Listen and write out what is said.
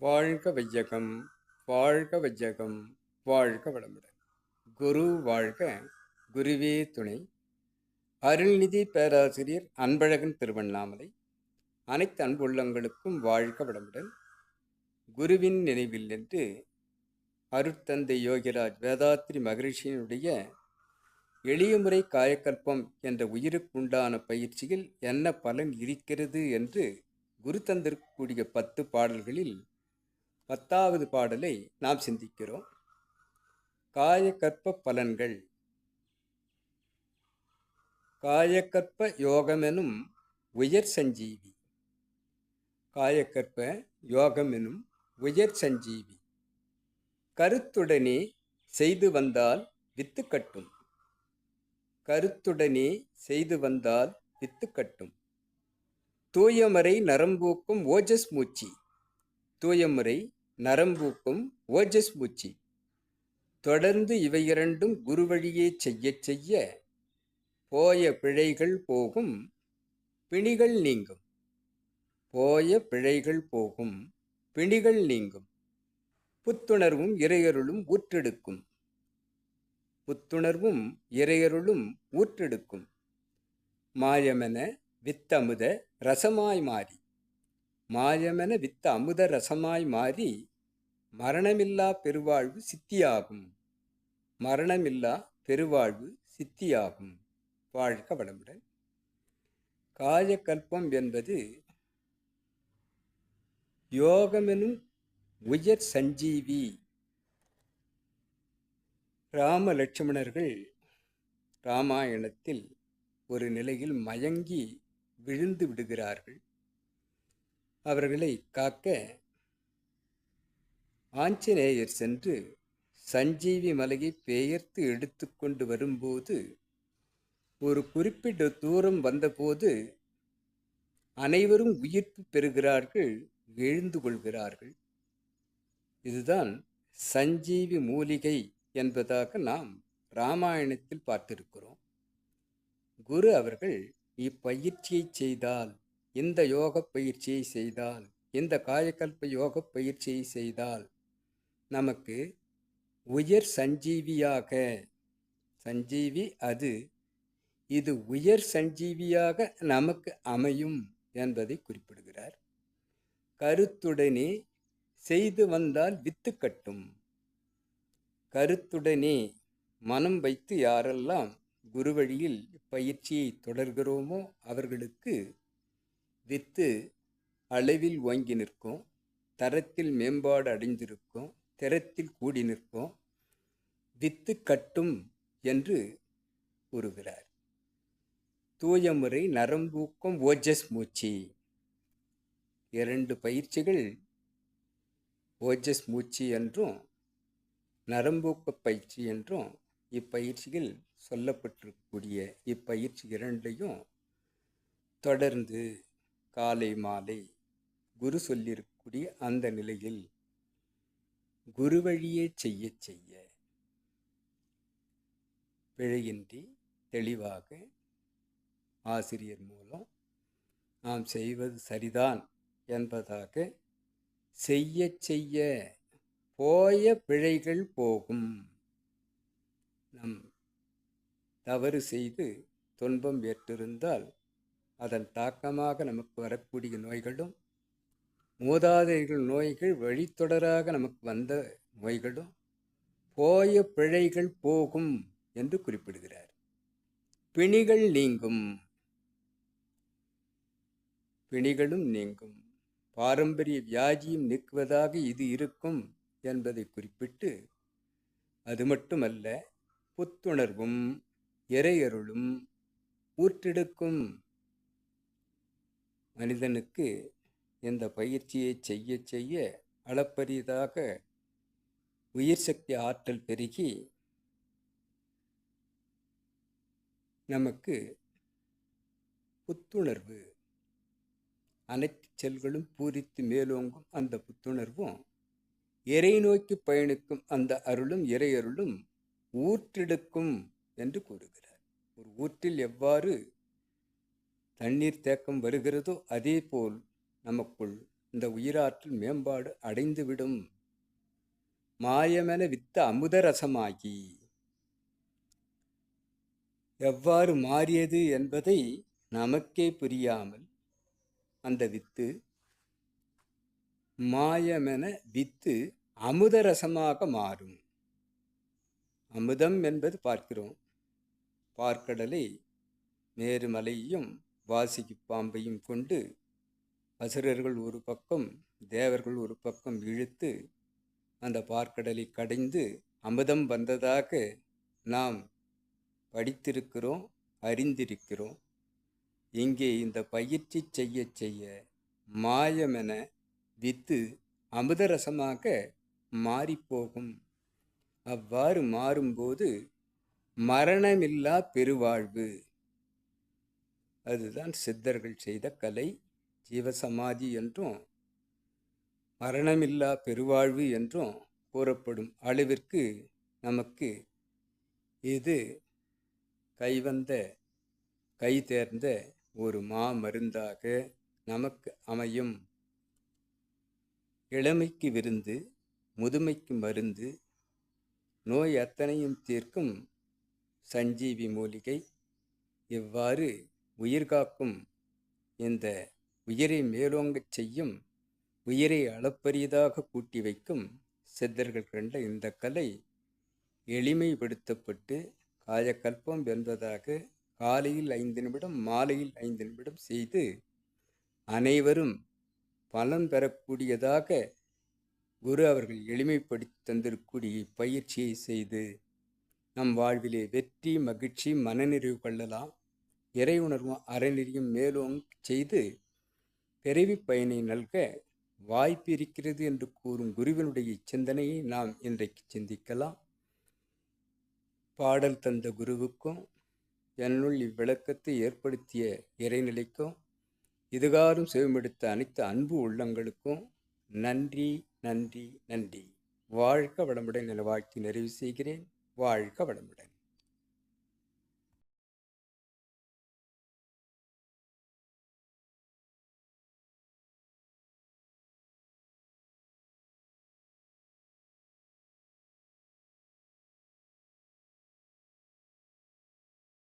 வாழ்க வையகம் வாழ்க வையகம் வாழ்க வளமுடன். குரு வாழ்க குருவே துணை. அருள்நிதி பேராசிரியர் அன்பழகன் திருவண்ணாமலை. அனைத்து அன்புள்ளங்களுக்கும் வாழ்க வளமுடன். குருவின் நினைவில் என்று அருட்தந்தை யோகிராஜ் வேதாத்ரி மகரிஷியினுடைய எளிய முறை காயக்கல்பம் என்ற உயிருக்குண்டான பயிற்சியில் என்ன பலன் இருக்கிறது என்று குரு தந்திருக்கக்கூடிய பத்து பாடல்களில் பத்தாவது பாடலை நாம் சிந்திக்கிறோம். காயக்கற்ப பலன்கள். காயக்கற்ப யோகமெனும் உயர் சஞ்சீவி. காயக்கற்ப யோகமெனும் உயர் சஞ்சீவி. கருத்துடனே செய்து வந்தால் வித்து கட்டும். கருத்துடனே செய்து வந்தால் வித்து கட்டும். தூயமறை நரம்பூக்கும் ஓஜஸ் மூச்சி. தூயமுறை நரம்பூக்கும் ஓஜஸ் மூச்சி. தொடர்ந்து இவை இரண்டும் குருவழியே செய்ய செய்யச் செய்ய போய பிழைகள் போகும் பிணிகள் நீங்கும். போய பிழைகள் போகும் பிணிகள் நீங்கும். புத்துணர்வும் இறையருளும் ஊற்றெடுக்கும். புத்துணர்வும் இறையருளும் ஊற்றெடுக்கும். மாயமென வித்தமுத ரசமாய் மாறி. மாயமென வித்த அமுத ரசமாய் மாறி மரணமில்லா பெருவாழ்வு சித்தியாகும். மரணமில்லா பெருவாழ்வு சித்தியாகும். வாழ்க வளமுடன். காயக்கல்பம் என்பது யோகமெனும் உயர் சஞ்சீவி. ராம லட்சுமணர்கள் ராமாயணத்தில் ஒரு நிலையில் மயங்கி விழுந்து விடுகிறார்கள். அவர்களை காக்க ஆஞ்சநேயர் சென்று சஞ்சீவி மலையை பெயர்த்து எடுத்துக்கொண்டு வரும்போது ஒரு குறிப்பிட்ட தூரம் வந்தபோது அனைவரும் உயிர்ப்பு பெறுகிறார்கள் எழுந்து கொள்கிறார்கள். இதுதான் சஞ்சீவி மூலிகை என்பதாக நாம் ராமாயணத்தில் பார்த்திருக்கிறோம். குரு அவர்கள் இப்பயிற்சியை செய்தால் இந்த யோக பயிற்சியை செய்தால் இந்த காயக்கல்ப யோக பயிற்சியை செய்தால் நமக்கு உயர் சஞ்சீவியாக சஞ்சீவி அது இது உயர் சஞ்சீவியாக நமக்கு அமையும் என்பதை குறிப்பிடுகிறார். கருத்துடனே செய்து வந்தால் வித்து கட்டும். கருத்துடனே மனம் வைத்து யாரெல்லாம் குரு வழியில் பயிற்சியை தொடர்கிறோமோ அவர்களுக்கு வித்து அளவில் ஓங்கி நிற்கும் தரத்தில் மேம்பாடு அடைந்திருக்கும் திறத்தில் கூடி நிற்போம். வித்து கட்டும் என்று கூறுகிறார். தூயமுறை நரம்பூக்கம் ஓஜஸ் மூச்சு. இரண்டு பயிற்சிகள் ஓஜஸ் மூச்சு என்றும் நரம்பூக்க பயிற்சி என்றும் இப்பயிற்சிகள் சொல்லப்பட்டிருக்கக்கூடிய இப்பயிற்சி இரண்டையும் தொடர்ந்து காலை மாலை குரு சொல்லியிருக்கக்கூடிய அந்த நிலையில் குரு வழியே செய்ய செய்ய பிழையின்றி தெளிவாக ஆசிரியர் மூலம் நாம் செய்வது சரிதான் என்பதாக செய்ய செய்ய போய பிழைகள் போகும். நம் தவறு செய்து துன்பம் ஏற்றிருந்தால் அதன் தாக்கமாக நமக்கு வரக்கூடிய நோய்களும் மூதாதைகள் நோய்கள் வழித்தொடராக நமக்கு வந்த நோய்களும் போய பிழைகள் போகும் என்று குறிப்பிடுகிறார். பிணிகள் நீங்கும். பிணிகளும் நீங்கும். பாரம்பரிய வியாதியும் நீக்குவதாக இது இருக்கும் என்பதை குறிப்பிட்டு அது மட்டுமல்ல புத்துணர்வும் இறையருளும் ஊற்றெடுக்கும் மனிதனுக்கு இந்த பயிற்சியை செய்ய செய்ய அளப்பரியதாக உயிர் சக்தி ஆற்றல் பெருகி நமக்கு புத்துணர்வு. அனைத்து செல்களும் பூரித்து மேலோங்கும் அந்த புத்துணர்வும் இறை நோக்கி பயணிக்கும் அந்த அருளும் இறையருளும் ஊற்றெடுக்கும் என்று கூறுகிறார். ஒரு ஊற்றில் எவ்வாறு தண்ணீர் தேக்கம் வருகிறதோ அதே போல் நமக்குள் இந்த உயிராற்றல் மேம்பாடு அடைந்துவிடும். மாயமென வித்த அமுதரசமாகி. எவ்வாறு மாறியது என்பதை நமக்கே புரியாமல் அந்த வித்து மாயமென வித்து அமுத ரசமாக மாறும். அமுதம் என்பது பார்க்கிறோம். பார்க்கடலை மேருமலையையும் வாசிக்கு பாம்பையும் கொண்டு அசுரர்கள் ஒரு பக்கம் தேவர்கள் ஒரு பக்கம் இழுத்து அந்த பார்க்கடலை கடைந்து அமுதம் வந்ததாக நாம் படித்திருக்கிறோம் அறிந்திருக்கிறோம். இங்கே இந்த பயிற்சி செய்ய செய்ய மாயமென வித்து அமுதரசமாக மாறிப்போகும். அவ்வாறு மாறும்போது மரணமில்லா பெருவாழ்வு. அதுதான் சித்தர்கள் செய்த கலை. ஜீவசமாதி என்றும் மரணமில்லா பெருவாழ்வு என்றும் கூறப்படும் அளவிற்கு நமக்கு இது கைவந்த கை தேர்ந்த ஒரு மாமருந்தாக நமக்கு அமையும்? இளமைக்கு விருந்து முதுமைக்கு மருந்து நோய் அத்தனையும் தீர்க்கும் சஞ்சீவி மூலிகை இவ்வாறு உயிர்காக்கும் இந்த உயிரை மேலோங்கச் செய்யும் உயிரை அளப்பரியதாக கூட்டி வைக்கும் சித்தர்கள் கண்ட இந்த கலை எளிமைப்படுத்தப்பட்டு காயக்கல்பம் என்பதாக காலையில் ஐந்து நிமிடம் மாலையில் ஐந்து நிமிடம் செய்து அனைவரும் பலன் பெறக்கூடியதாக குரு அவர்கள் எளிமைப்படுத்தி தந்திருக்கூடிய பயிற்சியை செய்து நம் வாழ்விலே வெற்றி மகிழ்ச்சி மனநிறைவு கொள்ளலாம். இறை உணர்வும் அறநெறியும் மேலும் செய்து பிறவி பயனை நல்க வாய்ப்பு இருக்கிறது என்று கூறும் குருவினுடைய சிந்தனையை நாம் இன்றைக்கு சிந்திக்கலாம். பாடல் தந்த குருவுக்கும் என்னுள் இவ்விளக்கத்தை ஏற்படுத்திய இறைநிலைக்கும் இதுகாரும் செவிமெடுத்த அனைத்து அன்பு உள்ளங்களுக்கும் நன்றி நன்றி நன்றி. வாழ்க வளமுடன் என வாழ்த்தி நிறைவு செய்கிறேன். வாழ்க வளமுடன்.